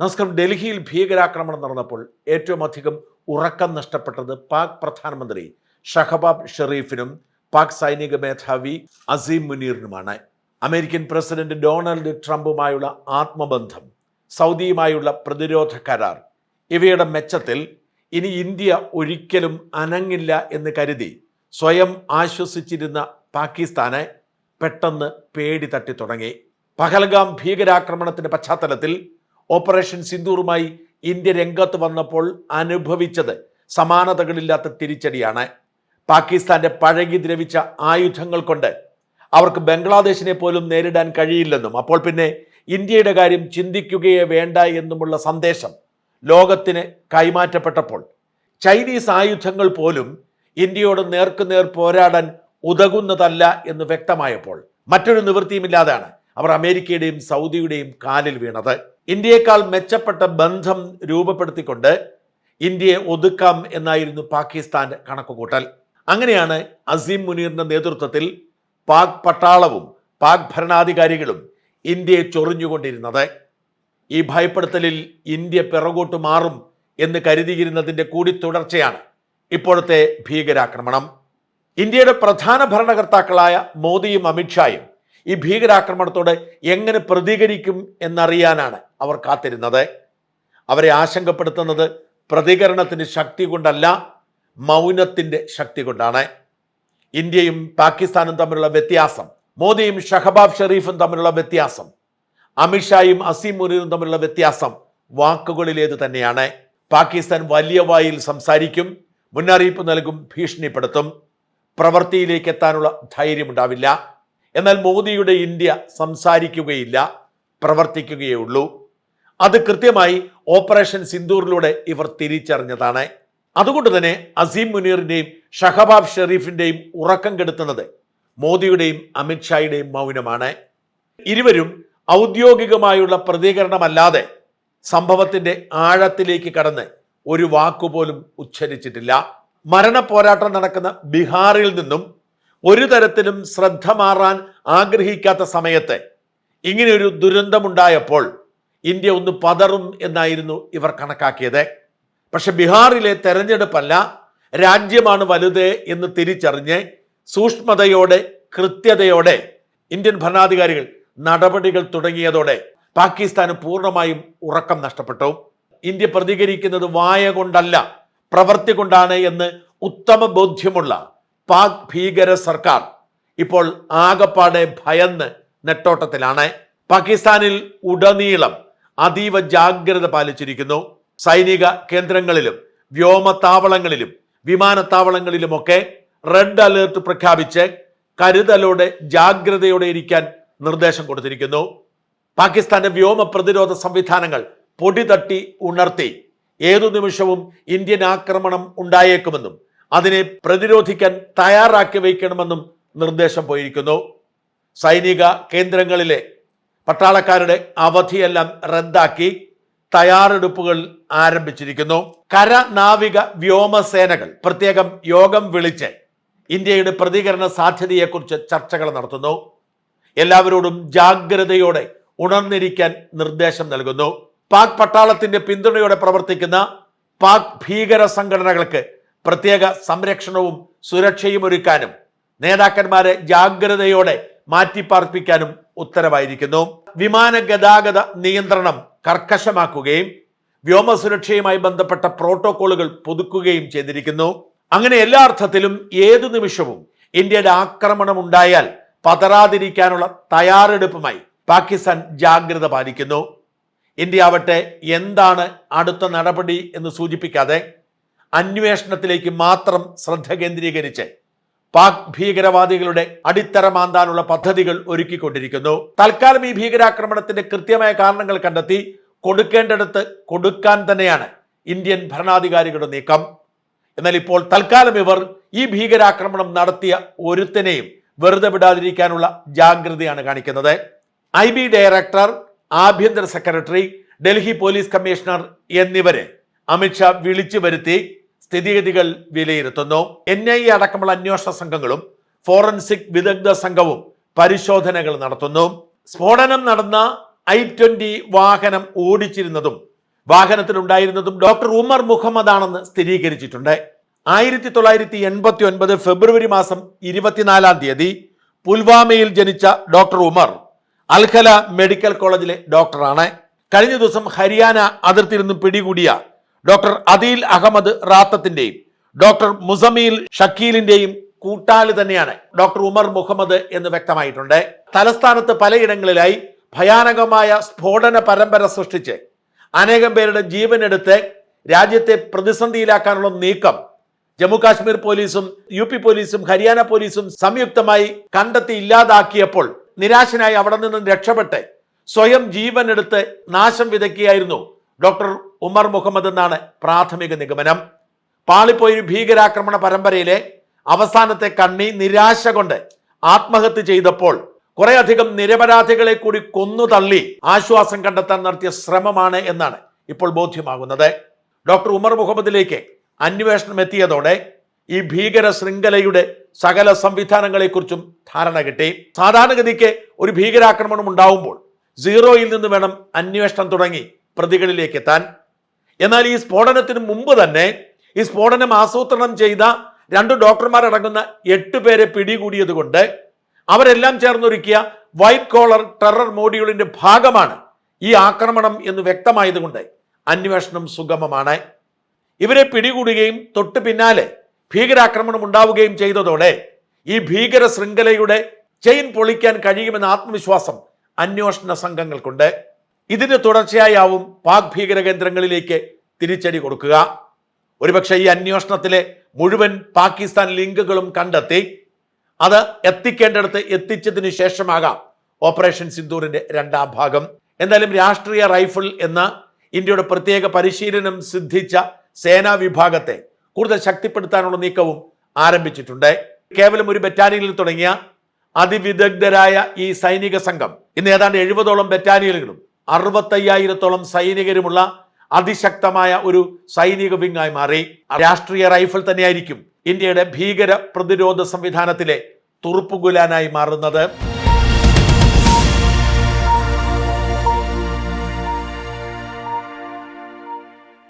നമസ്കാരം. ഡൽഹിയിൽ ഭീകരാക്രമണം നടന്നപ്പോൾ ഏറ്റവും അധികം ഉറക്കം നഷ്ടപ്പെട്ടത് പാക് പ്രധാനമന്ത്രി ഷഹബാബ് ഷെറീഫിനും പാക് സൈനിക മേധാവി അസീം മുനീറിനുമാണ്. അമേരിക്കൻ പ്രസിഡന്റ് ഡൊണാൾഡ് ട്രംപുമായുള്ള ആത്മബന്ധം സൗദിയുമായുള്ള പ്രതിരോധ കരാർ ഇവയുടെ മെച്ചത്തിൽ ഇനി ഇന്ത്യ ഒരിക്കലും അനങ്ങില്ല എന്ന് കരുതി സ്വയം ആശ്വസിച്ചിരുന്ന പാകിസ്ഥാനെ പെട്ടെന്ന് പേടി തട്ടി തുടങ്ങി. പഹൽഗാം ഭീകരാക്രമണത്തിന്റെ പശ്ചാത്തലത്തിൽ ഓപ്പറേഷൻ സിന്ദൂറുമായി ഇന്ത്യ രംഗത്ത് വന്നപ്പോൾ അനുഭവിച്ചത് സമാനതകളില്ലാത്ത തിരിച്ചടിയാണ്. പാകിസ്ഥാന്റെ പഴകി ദ്രവിച്ച ആയുധങ്ങൾ കൊണ്ട് അവർക്ക് ബംഗ്ലാദേശിനെ പോലും നേരിടാൻ കഴിയില്ലെന്നും അപ്പോൾ പിന്നെ ഇന്ത്യയുടെ കാര്യം ചിന്തിക്കുകയേ വേണ്ട എന്നുമുള്ള സന്ദേശം ലോകത്തിന് കൈമാറ്റപ്പെട്ടപ്പോൾ ചൈനീസ് ആയുധങ്ങൾ പോലും ഇന്ത്യയോട് നേർക്കുനേർ പോരാടാൻ ഉതകുന്നതല്ല എന്ന് വ്യക്തമായപ്പോൾ മറ്റൊരു നിവൃത്തിയുമില്ലാതെയാണ് അവർ അമേരിക്കയുടെയും സൗദിയുടെയും കാലിൽ വീണത്. ഇന്ത്യയെക്കാൾ മെച്ചപ്പെട്ട ബന്ധം രൂപപ്പെടുത്തിക്കൊണ്ട് ഇന്ത്യയെ ഒതുക്കാം എന്നായിരുന്നു പാകിസ്ഥാന്റെ കണക്കുകൂട്ടൽ. അങ്ങനെയാണ് അസീം മുനീറിന്റെ നേതൃത്വത്തിൽ പാക് പട്ടാളവും പാക് ഭരണാധികാരികളും ഇന്ത്യയെ ചൊറിഞ്ഞുകൊണ്ടിരുന്നത്. ഈ ഭയപ്പെടുത്തലിൽ ഇന്ത്യ പിറകോട്ട് മാറും എന്ന് കരുതിയിരുന്നതിന്റെ കൂടി തുടർച്ചയാണ് ഇപ്പോഴത്തെ ഭീകരാക്രമണം. ഇന്ത്യയുടെ പ്രധാന ഭരണകർത്താക്കളായ മോദിയും അമിത്ഷായും ഈ ഭീകരാക്രമണത്തോട് എങ്ങനെ പ്രതികരിക്കും എന്നറിയാനാണ് അവർ കാത്തിരുന്നത്. അവരെ ആശങ്കപ്പെടുത്തുന്നത് പ്രതികരണത്തിന്റെ ശക്തി കൊണ്ടല്ല മൗനത്തിന്റെ ശക്തി കൊണ്ടാണ്. ഇന്ത്യയും പാകിസ്ഥാനും തമ്മിലുള്ള വ്യത്യാസം മോദിയും ഷഹബാബ് ഷെറീഫും തമ്മിലുള്ള വ്യത്യാസം അമിത്ഷായും അസീം മുനീറും തമ്മിലുള്ള വ്യത്യാസം വാക്കുകളിലേത് തന്നെയാണ്. പാകിസ്ഥാൻ വലിയ വായിൽ സംസാരിക്കും മുന്നറിയിപ്പ് നൽകും ഭീഷണിപ്പെടുത്തും. പ്രവൃത്തിയിലേക്ക് എത്താനുള്ള ധൈര്യമുണ്ടാവില്ല. എന്നാൽ മോദിയുടെ ഇന്ത്യ സംസാരിക്കുകയില്ല പ്രവർത്തിക്കുകയേ ഉള്ളൂ അത് കൃത്യമായി ഓപ്പറേഷൻ സിന്ദൂറിലൂടെ ഇവർ തിരിച്ചറിഞ്ഞതാണ്. അതുകൊണ്ട് തന്നെ അസീം മുനീറിന്റെയും ഷഹബാബ് ഷെറീഫിന്റെയും ഉറക്കം കെടുത്തുന്നത് മോദിയുടെയും അമിത്ഷായുടെയും മൗനമാണ്. ഇരുവരും ഔദ്യോഗികമായുള്ള പ്രതികരണമല്ലാതെ സംഭവത്തിന്റെ ആഴത്തിലേക്ക് കടന്ന് ഒരു വാക്കുപോലും ഉച്ചരിച്ചിട്ടില്ല. മരണ പോരാട്ടം നടക്കുന്ന ബീഹാറിൽ നിന്നും ഒരു തരത്തിലും ശ്രദ്ധ മാറാൻ ആഗ്രഹിക്കാത്ത സമയത്ത് ഇങ്ങനെയൊരു ദുരന്തമുണ്ടായപ്പോൾ ഇന്ത്യ ഒന്ന് പതറും എന്നായിരുന്നു ഇവർ കണക്കാക്കിയത്. പക്ഷെ ബീഹാറിലെ തെരഞ്ഞെടുപ്പല്ല രാജ്യമാണ് വലുത് എന്ന് തിരിച്ചറിഞ്ഞ് സൂക്ഷ്മതയോടെ കൃത്യതയോടെ ഇന്ത്യൻ ഭരണാധികാരികൾ നടപടികൾ തുടങ്ങിയതോടെ പാകിസ്ഥാന് പൂർണമായും ഉറക്കം നഷ്ടപ്പെട്ടു. ഇന്ത്യ പ്രതികരിക്കുന്നത് വായ കൊണ്ടല്ല പ്രവൃത്തി കൊണ്ടാണ് എന്ന് ഉത്തമ ബോധ്യമുള്ള പാക് ഭീകര സർക്കാർ ഇപ്പോൾ ആകപ്പാടെ ഭയന്ന് നെട്ടോട്ടത്തിലാണ്. പാകിസ്ഥാനിൽ ഉടനീളം അതീവ ജാഗ്രത പാലിച്ചിരിക്കുന്നു. സൈനിക കേന്ദ്രങ്ങളിലും വ്യോമത്താവളങ്ങളിലും വിമാനത്താവളങ്ങളിലുമൊക്കെ റെഡ് അലേർട്ട് പ്രഖ്യാപിച്ച് കരുതലോടെ ജാഗ്രതയോടെ ഇരിക്കാൻ നിർദ്ദേശം കൊടുത്തിരിക്കുന്നു. പാകിസ്ഥാന്റെ വ്യോമ പ്രതിരോധ സംവിധാനങ്ങൾ പൊടി തട്ടി ഉണർത്തി. ഏതു നിമിഷവും ഇന്ത്യൻ ആക്രമണം ഉണ്ടായേക്കുമെന്നും അതിനെ പ്രതിരോധിക്കാൻ തയ്യാറാക്കി വയ്ക്കണമെന്നും നിർദ്ദേശം പോയിരിക്കുന്നു. സൈനിക കേന്ദ്രങ്ങളിലെ പട്ടാളക്കാരുടെ അവധിയെല്ലാം റദ്ദാക്കി തയ്യാറെടുപ്പുകൾ ആരംഭിച്ചിരിക്കുന്നു. കര നാവിക വ്യോമസേനകൾ പ്രത്യേകം യോഗം വിളിച്ച് ഇന്ത്യയുടെ പ്രതികരണ സാധ്യതയെക്കുറിച്ച് ചർച്ചകൾ നടത്തുന്നു. എല്ലാവരോടും ജാഗ്രതയോടെ ഉണർന്നിരിക്കാൻ നിർദ്ദേശം നൽകുന്നു. പാക് പട്ടാളത്തിന്റെ പിന്തുണയോടെ പ്രവർത്തിക്കുന്ന പാക് ഭീകര സംഘടനകൾക്ക് പ്രത്യേക സംരക്ഷണവും സുരക്ഷയും ഒരുക്കാനും നേതാക്കന്മാരെ ജാഗ്രതയോടെ മാറ്റിപ്പാർപ്പിക്കാനും ഉത്തരവായിരിക്കുന്നു. വിമാന ഗതാഗത നിയന്ത്രണം കർക്കശമാക്കുകയും വ്യോമസുരക്ഷയുമായി ബന്ധപ്പെട്ട പ്രോട്ടോകോളുകൾ പുതുക്കുകയും ചെയ്തിരിക്കുന്നു. അങ്ങനെ എല്ലാ അർത്ഥത്തിലും ഏതു നിമിഷവും ഇന്ത്യയുടെ ആക്രമണം ഉണ്ടായാൽ പതറാതിരിക്കാനുള്ള തയ്യാറെടുപ്പുമായി പാകിസ്ഥാൻ ജാഗ്രത പാലിക്കുന്നു. ഇന്ത്യ ആവട്ടെ എന്താണ് അടുത്ത നടപടി എന്ന് സൂചിപ്പിക്കാതെ അന്വേഷണത്തിലേക്ക് മാത്രം ശ്രദ്ധ കേന്ദ്രീകരിച്ച് പാക് ഭീകരവാദികളുടെ അടിത്തറ മാന്താനുള്ള പദ്ധതികൾ ഒരുക്കിക്കൊണ്ടിരിക്കുന്നു. തൽക്കാലം ഈ ഭീകരാക്രമണത്തിന്റെ കൃത്യമായ കാരണങ്ങൾ കണ്ടെത്തി കൊടുക്കേണ്ടടുത്ത് കൊടുക്കാൻ തന്നെയാണ് ഇന്ത്യൻ ഭരണാധികാരികളുടെ നീക്കം. എന്നാൽ ഇപ്പോൾ തൽക്കാലം ഇവർ ഈ ഭീകരാക്രമണം നടത്തിയ ഒരുത്തനെയും വെറുതെ വിടാതിരിക്കാനുള്ള ജാഗ്രതയാണ് കാണിക്കുന്നത്. ഐ ബി ഡയറക്ടർ ആഭ്യന്തര സെക്രട്ടറി ഡൽഹി പോലീസ് കമ്മീഷണർ എന്നിവരെ അമിത്ഷാ വിളിച്ചു വരുത്തി സ്ഥിതിഗതികൾ വിലയിരുത്തുന്നു. എൻ ഐ എ അടക്കമുള്ള അന്വേഷണ സംഘങ്ങളും ഫോറൻസിക് വിദഗ്ധ സംഘവും പരിശോധനകൾ നടത്തുന്നു. സ്ഫോടനം നടന്ന ഐ ട്വന്റി വാഹനം ഓടിച്ചിരുന്നതും വാഹനത്തിലുണ്ടായിരുന്നതും ഡോക്ടർ ഉമർ മുഹമ്മദ് ആണെന്ന് സ്ഥിരീകരിച്ചിട്ടുണ്ട്. ആയിരത്തി തൊള്ളായിരത്തി എൺപത്തി ഒൻപത് ഫെബ്രുവരി മാസം ഇരുപത്തിനാലാം തീയതി പുൽവാമയിൽ ജനിച്ച ഡോക്ടർ ഉമർ അൽഖല മെഡിക്കൽ കോളേജിലെ ഡോക്ടറാണ്. കഴിഞ്ഞ ദിവസം ഹരിയാന അതിർത്തിയിൽ നിന്നും പിടികൂടിയ ഡോക്ടർ അദീൽ അഹമ്മദ് റാത്തത്തിന്റെയും ഡോക്ടർ മുസമീൽ ഷക്കീലിന്റെയും കൂട്ടാളി തന്നെയാണ് ഡോക്ടർ ഉമർ മുഹമ്മദ് എന്ന് വ്യക്തമായിട്ടുണ്ട്. തലസ്ഥാനത്ത് പലയിടങ്ങളിലായി ഭയാനകമായ സ്ഫോടന പരമ്പര സൃഷ്ടിച്ച് അനേകം പേരുടെ ജീവനെടുത്ത് രാജ്യത്തെ പ്രതിസന്ധിയിലാക്കാനുള്ള നീക്കം ജമ്മു കാശ്മീർ പോലീസും യു പി പോലീസും ഹരിയാന പോലീസും സംയുക്തമായി കണ്ടെത്തി ഇല്ലാതാക്കിയപ്പോൾ നിരാശനായി അവിടെ നിന്നും രക്ഷപ്പെട്ട് സ്വയം ജീവനെടുത്ത് നാശം വിതയ്ക്കുകയായിരുന്നു ഡോക്ടർ ഉമർ മുഹമ്മദ് എന്നാണ് പ്രാഥമിക നിഗമനം. പാളിപ്പോയൊരു ഭീകരാക്രമണ പരമ്പരയിലെ അവസാനത്തെ കണ്ണി നിരാശ കൊണ്ട് ആത്മഹത്യ ചെയ്തപ്പോൾ കുറെ അധികം നിരപരാധികളെ കൂടി കൊന്നു തള്ളി ആശ്വാസം കണ്ടെത്താൻ നടത്തിയ ശ്രമമാണ് എന്നാണ് ഇപ്പോൾ ബോധ്യമാകുന്നത്. ഡോക്ടർ ഉമർ മുഹമ്മദിലേക്ക് അന്വേഷണം എത്തിയതോടെ ഈ ഭീകര ശൃംഖലയുടെ സകല സംവിധാനങ്ങളെക്കുറിച്ചും ധാരണ കിട്ടി. സാധാരണഗതിക്ക് ഒരു ഭീകരാക്രമണം ഉണ്ടാവുമ്പോൾ സീറോയിൽ നിന്ന് വേണം അന്വേഷണം തുടങ്ങി. പ്രതികളിലേക്ക് എത്താൻ എന്നാൽ ഈ സ്ഫോടനത്തിന് മുമ്പ് തന്നെ ഈ സ്ഫോടനം ആസൂത്രണം ചെയ്ത രണ്ട് ഡോക്ടർമാരടങ്ങുന്ന എട്ട് പേരെ പിടികൂടിയത് കൊണ്ട് അവരെല്ലാം ചേർന്നൊരുക്കിയ വൈറ്റ് കോളർ ടെറർ മോഡ്യൂളിന്റെ ഭാഗമാണ് ഈ ആക്രമണം എന്ന് വ്യക്തമായതുകൊണ്ട് അന്വേഷണം സുഗമമാണ്. ഇവരെ പിടികൂടുകയും തൊട്ടു പിന്നാലെ ഭീകരാക്രമണം ഉണ്ടാവുകയും ചെയ്തതോടെ ഈ ഭീകര ശൃംഖലയുടെ ചെയിൻ പൊളിക്കാൻ കഴിയുമെന്ന ആത്മവിശ്വാസം അന്വേഷണ സംഘങ്ങൾക്കുണ്ട്. ഇതിന് തുടർച്ചയായാവും പാക് ഭീകര കേന്ദ്രങ്ങളിലേക്ക് തിരിച്ചടി കൊടുക്കുക. ഒരുപക്ഷെ ഈ അന്വേഷണത്തിലെ മുഴുവൻ പാകിസ്ഥാൻ ലിങ്കുകളും കണ്ടെത്തി അത് എത്തിക്കേണ്ടടുത്ത് എത്തിച്ചതിന് ശേഷമാകാം ഓപ്പറേഷൻ സിന്ദൂറിന്റെ രണ്ടാം ഭാഗം. എന്തായാലും രാഷ്ട്രീയ റൈഫിൾ എന്ന ഇന്ത്യയുടെ പ്രത്യേക പരിശീലനം സിദ്ധിച്ച സേനാ വിഭാഗത്തെ കൂടുതൽ ശക്തിപ്പെടുത്താനുള്ള നീക്കവും ആരംഭിച്ചിട്ടുണ്ട്. കേവലം ഒരു ബറ്റാലിയനിൽ തുടങ്ങിയ അതിവിദഗ്ധരായ ഈ സൈനിക സംഘം ഇന്ന് ഏതാണ്ട് എഴുപതോളം ബറ്റാലിയനുകളും അറുപത്തയ്യായിരത്തോളം സൈനികരുമുള്ള അതിശക്തമായ ഒരു സൈനിക വിങ്ങായി മാറി. രാഷ്ട്രീയ റൈഫിൾ തന്നെയായിരിക്കും ഇന്ത്യയുടെ ഭീകര പ്രതിരോധ സംവിധാനത്തിലെ തുറുപ്പുകുലാനായി മാറുന്നത്.